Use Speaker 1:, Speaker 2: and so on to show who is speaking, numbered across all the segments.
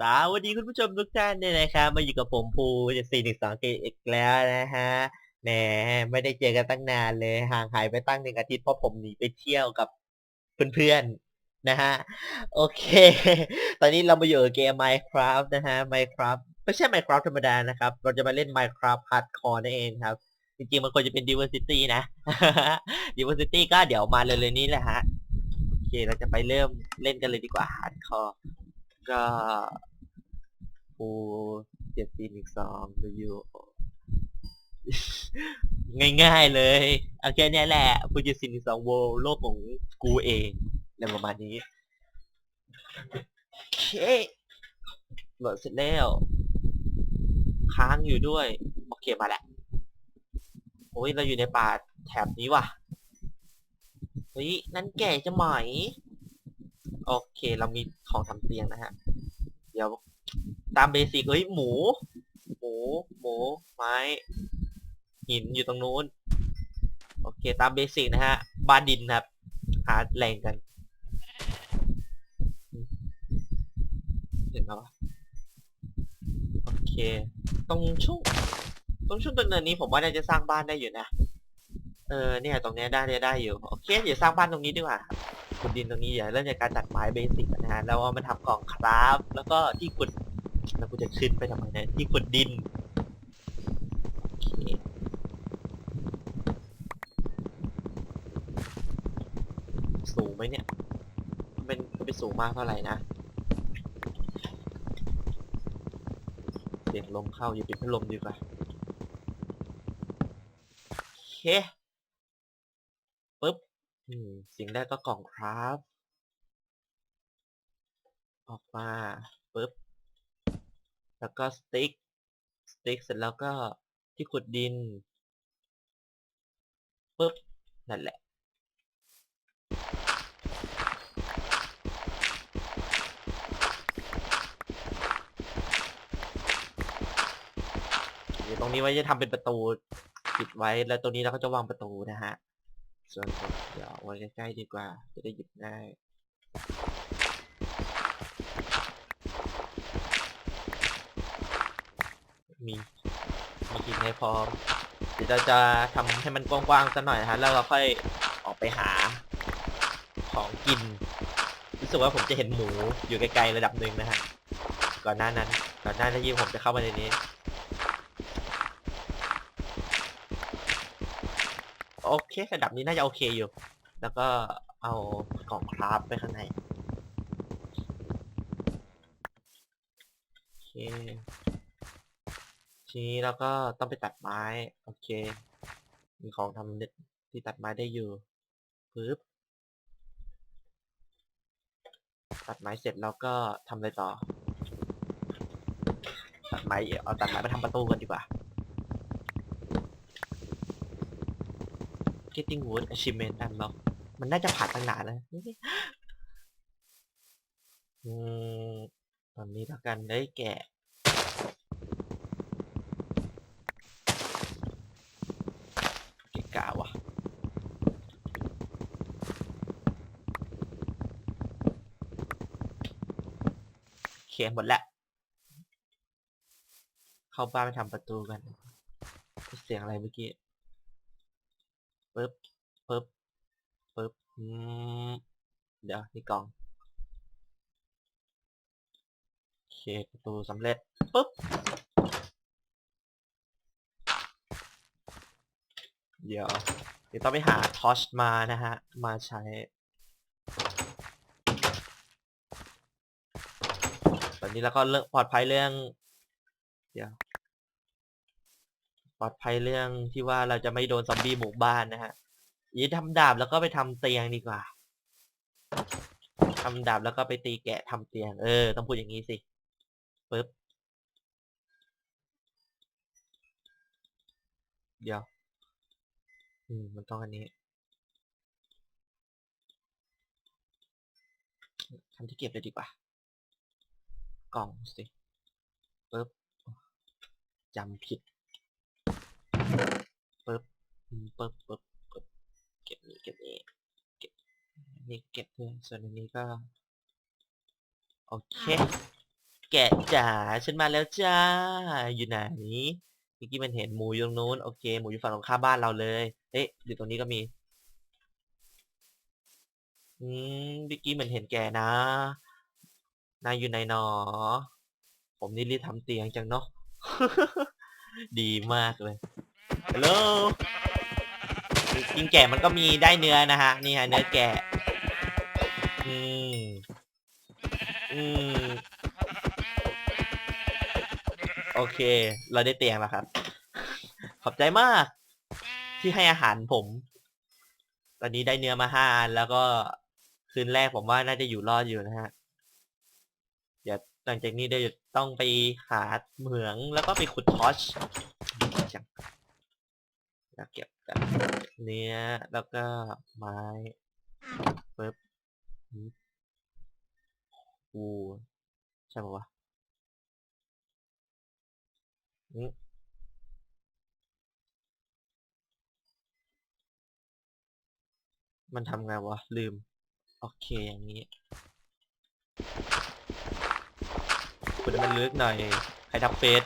Speaker 1: สวัสดีคุณผู้ชมทุกท่านด้วยนะครับมาอยู่กับผมภูจะสี่หนึ่งสองเกอีกแล้วนะฮะแหมไม่ได้เจอกันตั้งนานเลย ห่างหายไปตั้งหนึ่งอาทิตย์เพราะผมหนีไปเที่ยวกับเพื่อนๆนะฮะโอเค ตอนนี้เรามาอยู่กับเกม Minecraft นะฮะ Minecraft ไม่ใช่ Minecraft ธรรมดานะครับ เราจะมาเล่น Minecraft Hardcore นั่นเองครับ จริงๆมันควรจะเป็น Diversity นะ Diversity ก็เดี๋ยวมาเร็วๆนี้แหละฮะโอเคเราจะไปเริ่มเล่นกันเลยดีกว่า Hardcore ก็ปูเจ็ดสี่หนึ่งสองดูอยู่ ง่ายๆเลยเอาแค่เนี้ยแหละปูเจ็ดสี่หนึ่งสองโวโลกของกูเองอะไรประมาณนี้โอเคโหลดเสร็จแล้ว ค้างอยู่ด้วย โอเคมาแล้วโอ้ยเราอยู่ในป่าแถบนี้ว่ะเฮ้ยนั่นแก่จะไหม โอเค เรามีของทำเตียงนะฮะ เดี๋ยวตามเบสิกเฮ้ยหมู หมู หมู ไม้ หินอยู่ตรงนู้น โอเคตามเบสิกนะฮะบ้านดินครับ หาแหล่งกันถึงแล้วปะโอเค ตรงช่วงตรงช่วงต้นเนินนี้ผมว่าน่าจะสร้างบ้านได้อยู่นะ เออเนี่ย ตรงเนี้ยได้ได้ได้อยู่ โอเคเดี๋ยวสร้างบ้านตรงนี้ดีกว่า ขุดดินตรงนี้อย่าเริ่มจากการตัดไม้เบสิกนะฮะแล้วเอามาทำกล่องคราฟแล้วก็ที่ขุดแล้วกูจะขึ้นไปทำไมเนะที่ขุดดินโอเคสูงไหมเนี่ยเป็นเป็นสูงมากเท่าไหร่นะเสียงลมเข้าอย่าปิดพัดลมดีกว่าโอเค อืมสิ่งแรกก็กล่องครับ ออกมาปึ๊บ แล้วก็สติ๊ก สติ๊กเสร็จแล้วก็ที่ขุดดินปึ๊บ นั่นแหละเดี๋ยวตรงนี้ไว้จะทำเป็นประตูปิดไว้แล้วตรงนี้เราก็จะวางประตูนะฮะ ส่วนผมเดี๋ยวไว้ใกล้ๆดีกว่า จะได้หยิบง่ายมีมีหินให้พร้อมเดี๋ยวเราจะทำให้มันกว้างๆสักหน่อยนะฮะแล้วเราค่อยออกไปหาของกิน รู้สึกว่าผมจะเห็นหมูอยู่ไกลๆระดับหนึ่งนะฮะก่อนหน้านั้น ก่อนหน้าที่ผมจะเข้ามาในนี้ โอเคระดับนี้น่าจะโอเคอยู่ แล้วก็เอากล่องคราฟไปข้างในโอเคทีนี้เราก็ต้องไปตัดไม้ โอเค มีของทำที่ตัดไม้ได้อยู่ปึ๊บตัดไม้เสร็จแล้วก็ทำอะไรต่อ ตัดไม้เอาตัดไม้มาทำประตูกันดีกว่า Getting Wood Achievement Unlock มันน่าจะผ่านตั้งนานแล้วอืมตอนนี้ล้วกันได้แกะเกะกะว่ะเขียนหมดแล้ว เข้าบ้านไปทำประตูกัน เสียงอะไรเมื่อกี้ ปึ๊บปึ๊บปึ๊บอืมเดี๋ยวนี่กล่องโอเคประตูสำเร็จปึ๊บเดี๋ยวเดี๋ยวต้องไปหาทอชมานะฮะ มาใช้ตอนนี้แล้วก็เรื่องปลอดภัยเรื่อง เดี๋ยว ปลอดภัยเรื่องที่ว่าเราจะไม่โดนซอมบี้บุกบ้านนะฮะยีทำดาบแล้วก็ไปทำเตียงดีกว่าทำดาบแล้วก็ไปตีแกะทำเตียง เออ ต้องพูดอย่างนี้สิปึ๊บเดี๋ยว อืม มันต้องอันนี้ทำที่เก็บเลยดีกว่า กล่องสิปึ๊บจำผิด ปึ๊บปึ๊บปึ๊บปึ๊บเก็บนี้เก็บนี้เก็บนี่เก็บด้วยส่วนอันนี้ก็โอเค แกะจ๋าฉันมาแล้วจ้า อยู่ไหนเมื่อกี้มันเห็นหมูอยู่ตรงนู้นโอเคหมูอยู่ฝั่งตรงข้ามบ้านเราเลยเอ๊ะอยู่ตรงนี้ก็มีอืมเมื่อกี้เหมือนเห็นแกนะนายอยู่ไหนหนอ ผมนี่รีบทำเตียงจังเนาะ ดีมากเลย ฮัลโหลกินแกะมันก็มีได้เนื้อนะฮะ นี่ฮะเนื้อแกะ อืม อืม โอเค เราได้เตียงแล้วครับ ขอบใจมาก ที่ให้อาหารผม ตอนนี้ได้เนื้อมาห้าอันแล้วก็คืนแรกผมว่าน่าจะอยู่รอดอยู่นะฮะ เดี๋ยวหลังจากนี้เดี๋ยวจะต้องไปหาเหมืองแล้วก็ไปขุดทอชจัง แล้วเก็บกันเนื้อแล้วก็ไม้ปึ๊บอูใช่ปะวะอืมมันทำไงวะ ลืม โอเคอย่างนี้คุณมันลึกหน่อย ใครทักเฟซ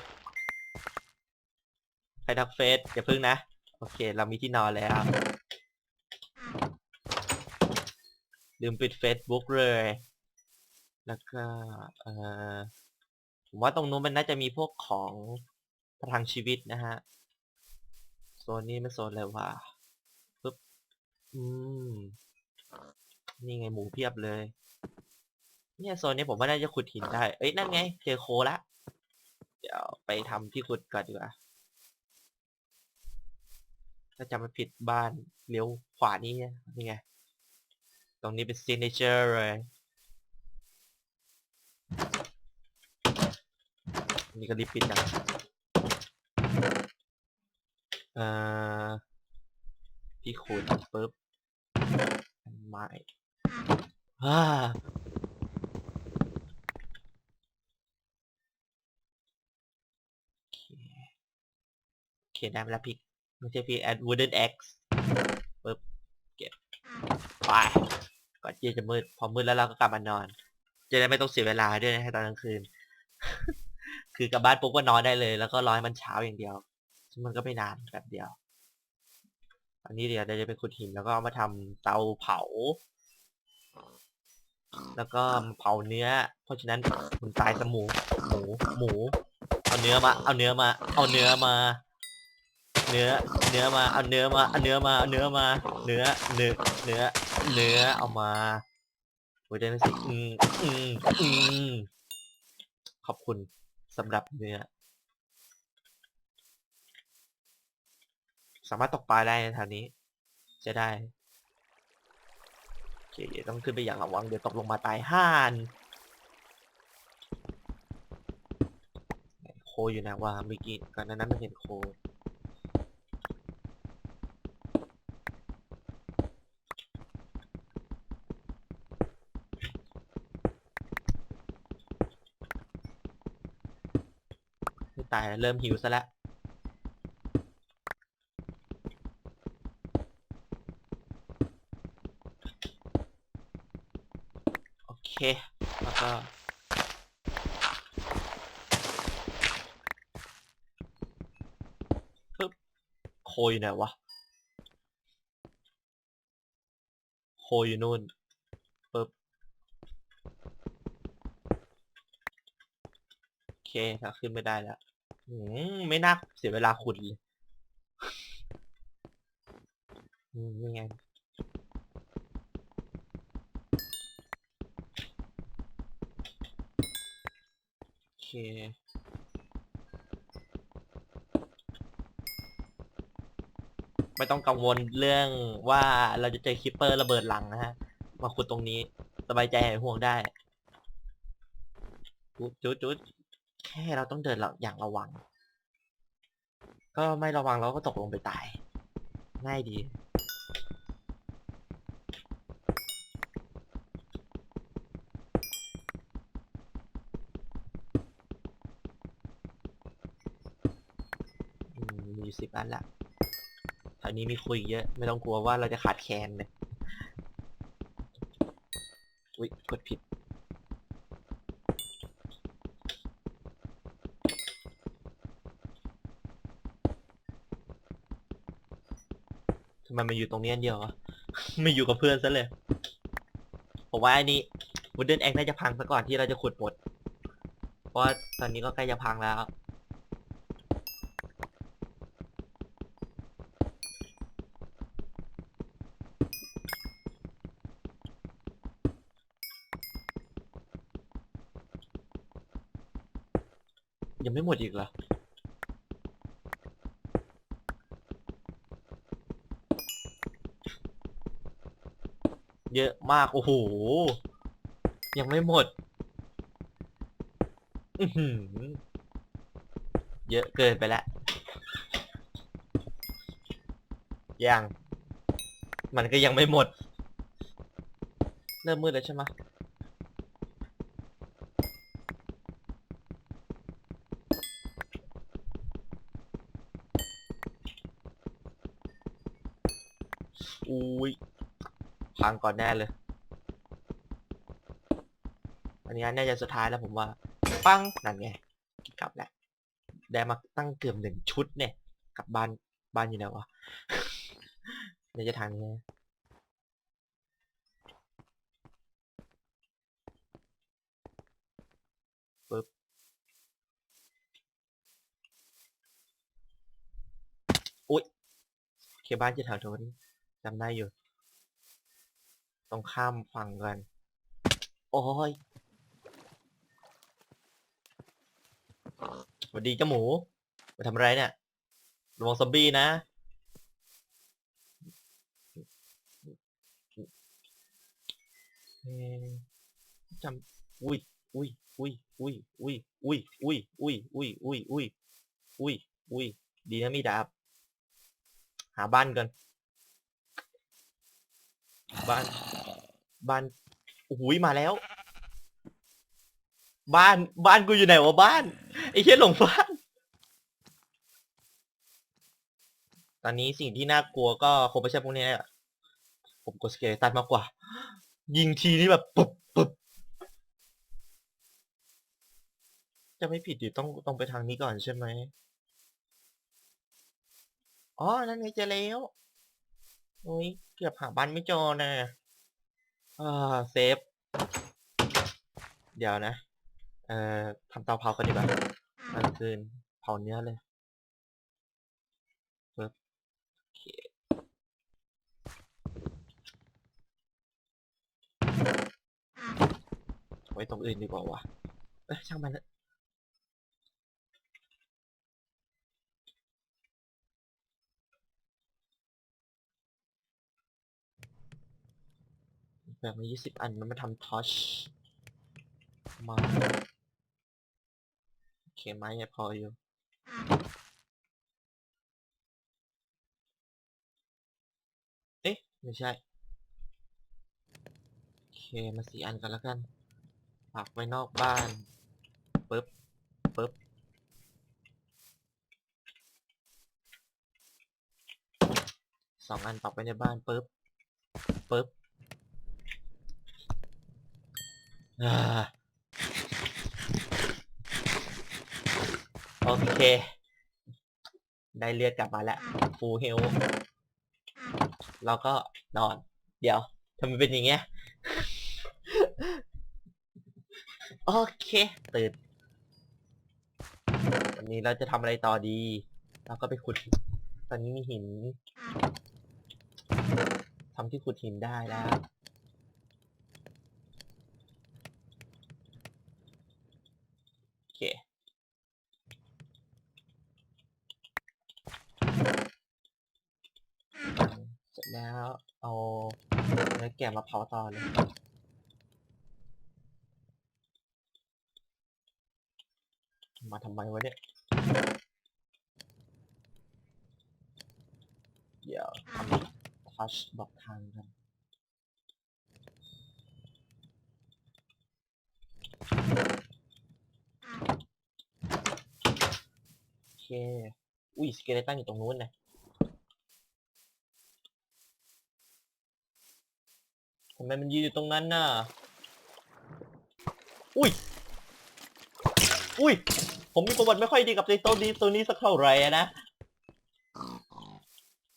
Speaker 1: ใครทักเฟซอย่าพึ่งนะ โอเค เรามีที่นอนแล้ว ลืมปิด Facebook เลย แล้วก็ เออผมว่าตรงนู้นมันน่าจะมีพวกของประทังชีวิตนะฮะ โซนนี้ไม่โซนอะไรวะปึ๊บ อืม นี่ไงหมูเพียบเลย เนี่ยโซนนี้ผมว่าน่าจะขุดหินได้ เอ้ย นั่นไง เจอโคละ เดี๋ยวไปทำที่ขุดก่อนดีกว่า ถ้าจำไม่ผิดบ้านเลี้ยวขวานี่นี่ไง ตรงนี้เป็น signature เลยนี่ก็รีบปิดนะเอ่อพี่ขุดปุ๊บอันไม้ฮ่าโอเคโอเคได้แล้วพี่ ไม่ใช่พี่ add wooden axe ปุ๊บเก็บไปก่อนที่จะมืด พอมืดแล้วเราก็กลับมานอน จะได้ไม่ต้องเสียเวลาด้วยนะให้ตอนกลางคืน คือกลับบ้านปุ๊บก็นอนได้เลย แล้วก็รอให้มันเช้าอย่างเดียว ซึ่งมันก็ไม่นานแบบเดียว อันนี้เดี๋ยวเราจะไปขุดหินแล้วก็เอามาทำเตาเผา แล้วก็เผาเนื้อ เพราะฉะนั้นมันตายสมูหมูหมู เอาเนื้อมา เอาเนื้อมา เอาเนื้อมา เนื้อ เนื้อมา เอาเนื้อมา เอาเนื้อมา เอาเนื้อมา เนื้อ เนื้อ เนื้อ เนื้อ เอามาโอ้ยได้ไหมสิอืมอืมอืมขอบคุณสำหรับเนื้อ สามารถตกปลาได้ในแถวนี้ จะได้โอเคเดี๋ยวต้องขึ้นไปอย่างระวัง เดี๋ยวตกลงมาตายห่านโคอยู่นะว่าเมื่อกี้ก่อนนั้นมันเห็นโค ตายแล้วเริ่มหิวซะแล้วโอเค แล้วก็ปึ๊บโคอยู่ไหนวะโคอยู่นู่นปึ๊บโอเคถ้าขึ้นไม่ได้แล้ว อืมไม่น่าเสียเวลาขุดเลยอืมนี่ไงโอเคไม่ต้องกังวลเรื่องว่าเราจะเจอคิปเปอร์ระเบิดหลังนะฮะ มาขุดตรงนี้ สบายใจหายห่วงได้ จุดจุดจุด แค่เราต้องเดินเราอย่างระวัง ก็ไม่ระวังเราก็ตกลงไปตาย ง่ายดีมมีอยู่สิบอันละแถวนี้มีคุยเยอะ ไม่ต้องกลัวว่าเราจะขาดแคลนเลย อุ๊ย กดผิด ทำไมมันอยู่ตรงนี้อันเดียววะ ไม่อยู่กับเพื่อนซะเลย ผมว่าอันนี้วูดเดิลแองน่าจะพังซะก่อนที่เราจะขุดหมด เพราะว่าตอนนี้ก็ใกล้จะพังแล้ว ยังไม่หมดอีกเหรอ เยอะมาก โอ้โห ยังไม่หมด อืเยอะเกินไปแล้ว ยัง มันก็ยังไม่หมด เริ่มมืดแล้วใช่ไหมะอุ้ย พังก่อนแน่เลย อันนี้น่าจะสุดท้ายแล้วผมว่า ปังนั่นไงกลับแหละได้มาตั้งเกือบหนึ่งชุดเนี่ย กลับบ้านบ้านอยู่ไหนวะในจะทางนี้ปึ๊บอุ๊ยเคบ้านจะแถวโน้จำได้อยู่ ต้องข้ามฝั่งกัน โอ้ยสวัสดีเจ้าหมู มาทำอะไรเนี่ยระวังซอมบี้นะเอ่อจำ อุ้ย อุ้ย อุ้ย อุ้ย อุ้ย อุ้ย อุ้ย อุ้ย อุ้ย อุ้ย อุ้ย อุ้ย อุ้ย ดีนะมีดาบ หาบ้านก่อนบ้าน บ้านโอ้โหมาแล้ว บ้านบ้านกูอยู่ไหนวะบ้านไอ้เหี้ยหลงบ้าน ตอนนี้สิ่งที่น่ากลัวก็คงไม่ใช่พวกนี้แหละผมกดสเกลตันมากกว่า ยิงทีนี่แบบปุ๊บปุ๊บจะไม่ผิดอยู่ต้องต้องไปทางนี้ก่อนใช่ไหมอ๋อ นั่นไงจอแล้วโอ้ย เกือบหาบ้านไม่เจอนะ อ่าเซฟ เดี๋ยวนะ เอ่อทำเตาเผากันดีกว่าตั้งคืนเผาเนื้อเลยปึ๊บโอเคไว้ตรงอื่นดีกว่าวะเอ้ยช่างมันเถอะ แบบมายี่สิบอันมันมาทำทอชมาโอเคไม้ยังพออยู่เอ๊ะไม่ใช่โอเคมาสี่อันกันแล้วกันปักไว้นอกบ้านปึ๊บปึ๊บสองอันปักไว้ในบ้านปึ๊บปึ๊บอ่า โอเค ได้เลือดกลับมาแล้วฟูเฮลเราก็นอน เดี๋ยวทำไมเป็นอย่างเงี้ย โอเค ตื่นวันนี้เราจะทำอะไรต่อดี เราก็ไปขุด ตอนนี้มีหินทำที่ขุดหินได้แล้ว โอเค เสร็จแล้ว เอาเนื้ อแกะมาเผาต่อเลยมาทำไมวะเนี่ย เดี๋ยวทำทัชบอกทางกันโอเค อุ้ยสเกเลตันอยู่ตรงนู้นนะ ทำ ไมมันยืนอยู่ตรงนั้นน่ะ อุ้ย อุ้ย ผมมีประวัติไม่ค่อยดีกับไอ้ตัวนี้ตัวนี้สักเท่าไหร่อะนะ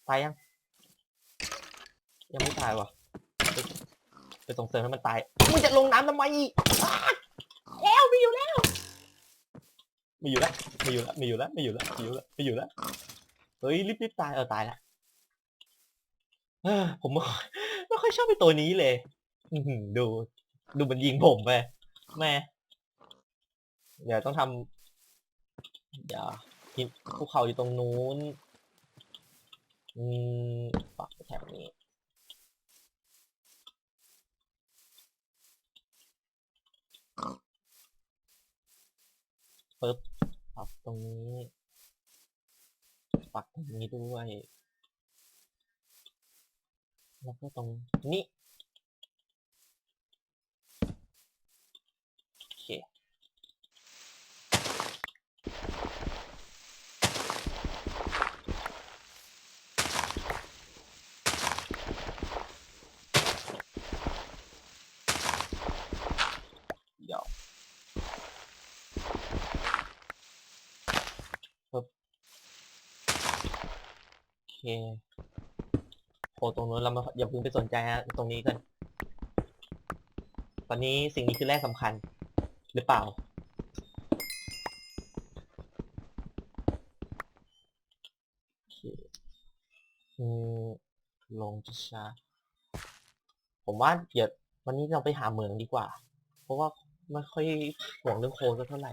Speaker 1: ตายยัง ยังไม่ตายวะไปไปส่งเสริมให้มันตาย มึงจะลงน้ำทำไมอีกอ้าแล้วไม่อยู่แล้วไม่อยู่แล้วไม่อยู่แล้วไม่อยู่แล้วไม่อยู่แล้วไม่อยู่แล้วไม่อยู่แล้ว เฮ้ยรีบรีบตายเออตายละผมไม่ค่ อยไม่ชอบไปตัวนี้เลย อือหือดู ดูมันยิงผมไปแม่เดี๋ยวต้องทำเดี๋ยวหินภูเขาอยู่ตรงนู้น อืมปักแถวนี้ ปึ๊บปักตรงนี้ ปักตรงนี้ด้วย แล้วก็ตรงนี้โอเคเดี๋ยวปึ๊บโอเค โอ้ตรงนู้นเรามาอย่าเพิ่งไปสนใจฮะตรงนี้กันตอนนี้สิ่งนี้คือแรกสำคัญ หรือเปล่าอเคอืมลงช้าผมว่าเดี๋ยววันนี้เราไปหาเหมืองดีกว่า เพราะว่าไม่ค่อยห่วงเรื่องโคสักเท่าไหร่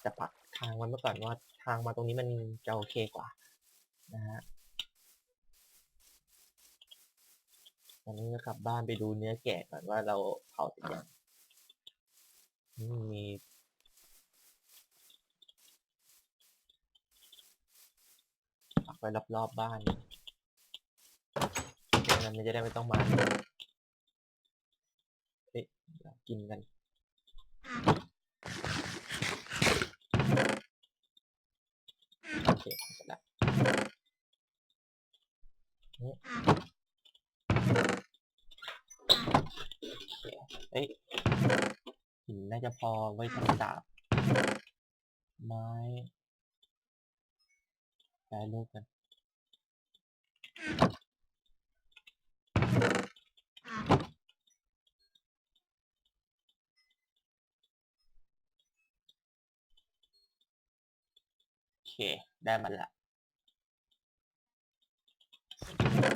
Speaker 1: แต่ปักทางมันเมื่อก่อนว่าทางมาตรงนี้มันจะโอเคกว่า นะฮะ ตอนนี้จะกลับบ้านไปดูเนื้อแกะก่อนว่าเราเผาเสร็จยังมีปักไว้รอบๆบ้านงนั้นมันจะได้ไม่ต้องมาเอ๊ะกินกันโอเคเสร็จแล้วนี่โอ เคเอ้ยหินน่าจะพอไว้ทำดาบ ไม้แปรรูปกันโอเค ได้มันละ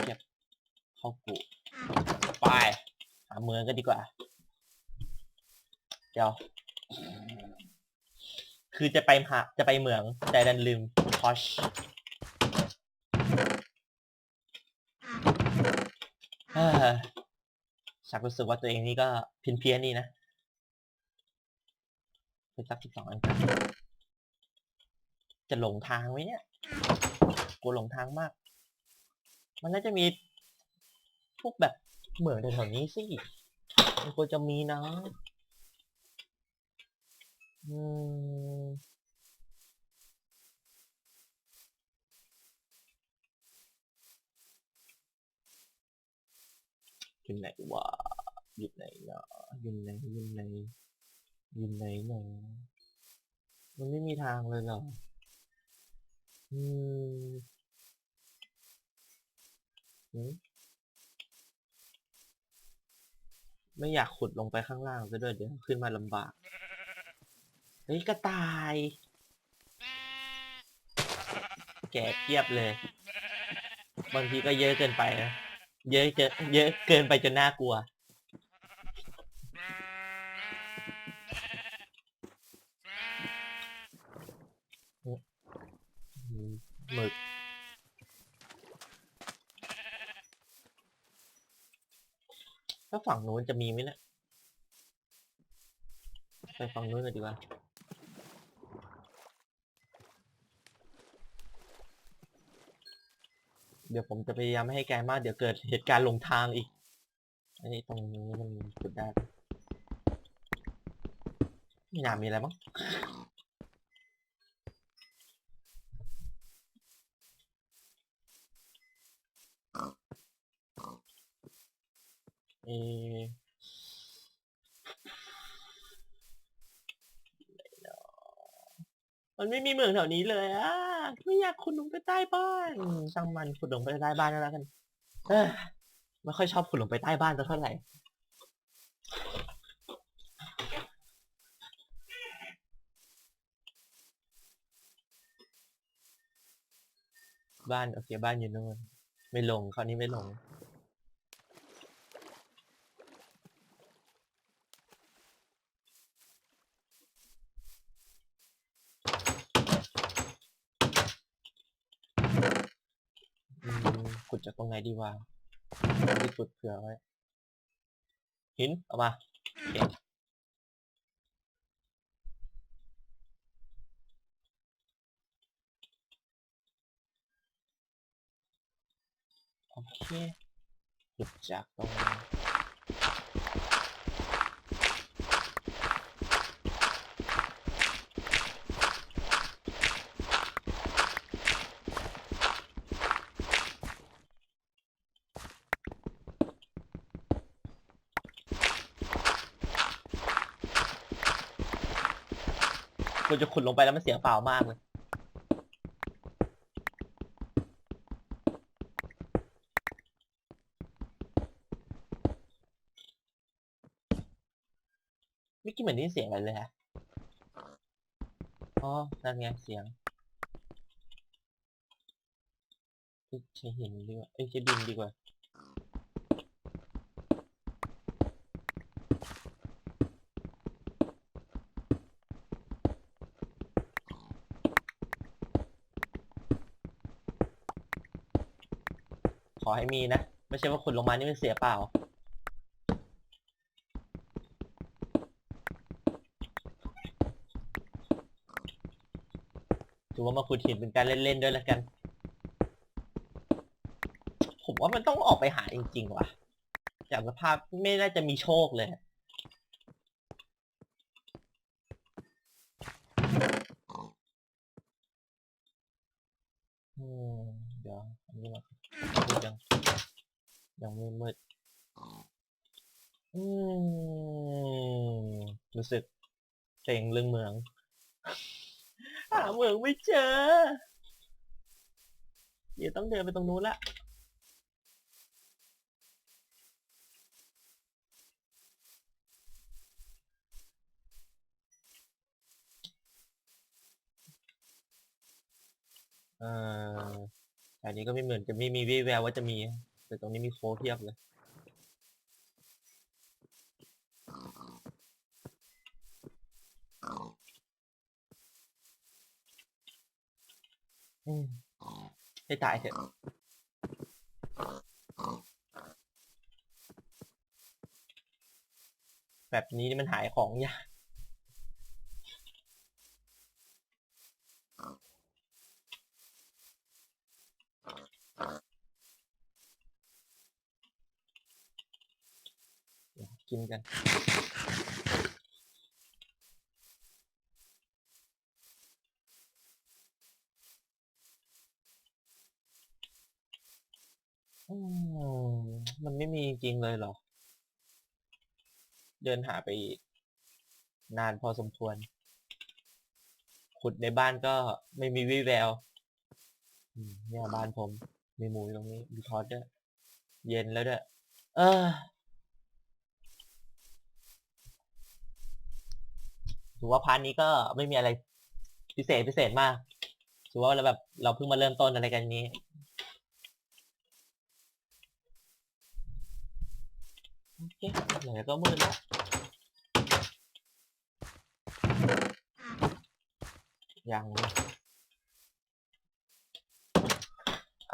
Speaker 1: เก็บเข้ากูไปาเมืองกันดีกว่า เดี๋ยว คือจะไปหาจะไปเมือง แต่ดันลืมพอชฮ้ยชักรู้สึกว่าตัวเองนี่ก็เพี้ยนเพียนนี่นะไปสักสิบสองอันกันจะหลงทางไหมเนี่ยกลัวหลงทางมาก มันน่าจะมีพวกแบบ เหมืองแถวๆนี้สิมันควรจะมีนะ อืมอยู่ไหนวะอยู่ไหนเนาะอยู่ไหนอยู่ไหนอยู่ไหนเนาะมันไม่มีทางเลยเหรออืมหืม ไม่อยากขุดลงไปข้างล่างซะด้วยเดี๋ยวขึ้นมาลำบากเฮ้ยกระต่าย แกะเทียบเลย บางทีก็เยอะเกินไปนะ เยอะเกินเยอะเกินไปจนน่ากลัว หมึก ถ้าฝั่งนู้นจะมีไหมเนะี่ยไปฝั่งนู้นเลยดีกว่าเดี๋ยวผมจะพยายามไม่ให้ไกลมาก เดี๋ยวเกิดเหตุการณ์หลงทางอีก อันนี้ตรงนี้มันจุดได้ไม่น่ามีอะไรมั้ง เอมันไม่มีเมืองแถวนี้เลยอะไม่อยากขุดลงไปใต้บ้านช่างมันขุดลงไปใต้บ้านแล้วกันเออไม่ค่อยชอบขุดลงไปใต้บ้านสักเท่าไหร่บ้านโอเคบ้านอยู่นู่นไม่ลงคราวนี้ไม่ลง อืมขุดจาก ตรงไหนดีวะที่สุดเผื่อไว้ หินเอามาโอเคโอเคขุดจากตรงนี้ กูจะขุดลงไปแล้วมันเสียเปล่ามากเลย ไม่คิดเหมือนได้ยินเสียงอะไรเลยฮะ อ๋อ นั่นไงเสียงใช้หินดีกว่า เอ้ยใช้ดินดีกว่า ให้มีนะ ไม่ใช่ว่าขุดลงมานี่มันเสียเปล่า ถือว่ามาขุดหินเป็นการเล่น ๆ ด้วยแล้วกัน ผมว่ามันต้องออกไปหาจริง ๆ ว่ะ จากสภาพไม่น่าจะมีโชคเลย อืม เดี๋ยว อันนี้มามืดยัง ยังไม่มืดอืม รู้สึก เซ็งเรื่องเมือง หาเหมืองไม่เจอ เดี๋ยวต้องเดินไปตรงนู้นละ เอ่อแถวนี้ก็ไม่เหมือนจะไม่มีวี่แววว่าจะมี แต่ตรงนี้มีโค้ดเพียบเลย อืม ให้ตายเถอะแบบนี้มันหายของยากกินกัน อื มันไม่มีจริงเลยเหรอ เดินหาไปนานพอสมควร ขุดในบ้านก็ไม่มีวี่แววอืมเนี่ยบ้านผม มีหมูอยู่ตรงนี้ มีทอดด้วย เย็นแล้วด้วย เออถือว่าพาร์ทนี้ก็ไม่มีอะไรพิเศษพิเศษมากถือว่าเราแบบเราเพิ่งมาเริ่มต้นอะไรกันนี้ โอเคเหลก็มืดแล้วยัง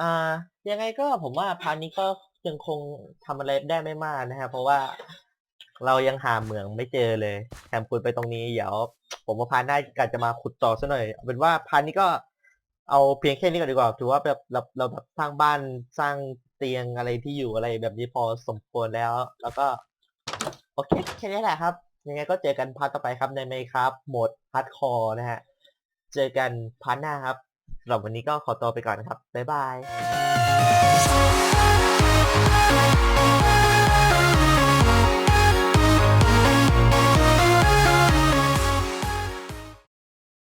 Speaker 1: อ่า ยังไงก็ผมว่าพาร์ทนี้ก็ยังคงทำอะไรได้ไม่มากนะครับเพราะว่าเรายังหาเหมืองไม่เจอเลยแถมขุดไปตรงนี้เดี๋ยว ผมว่าพาร์ทหน้าก็จะมาขุดต่อซะหน่อยเอาเป็นว่าพาร์ทนี้ก็เอาเพียงแค่นี้ก่อนดีกว่าถือว่าแบบเราเราแบบสร้างบ้านสร้าง เตียงอะไรที่อยู่อะไรแบบนี้พอสมควรแล้ว แล้วก็ โอเคแค่นี้แหละครับ ยังไงก็เจอกันพาร์ทต่อไปครับในไมครับโหมดฮาร์ดคอร์นะฮะ เจอกันพาร์ทหน้าครับสำหรับวันนี้ก็ขอตัวไปก่อนนะครับ บ๊ายบาย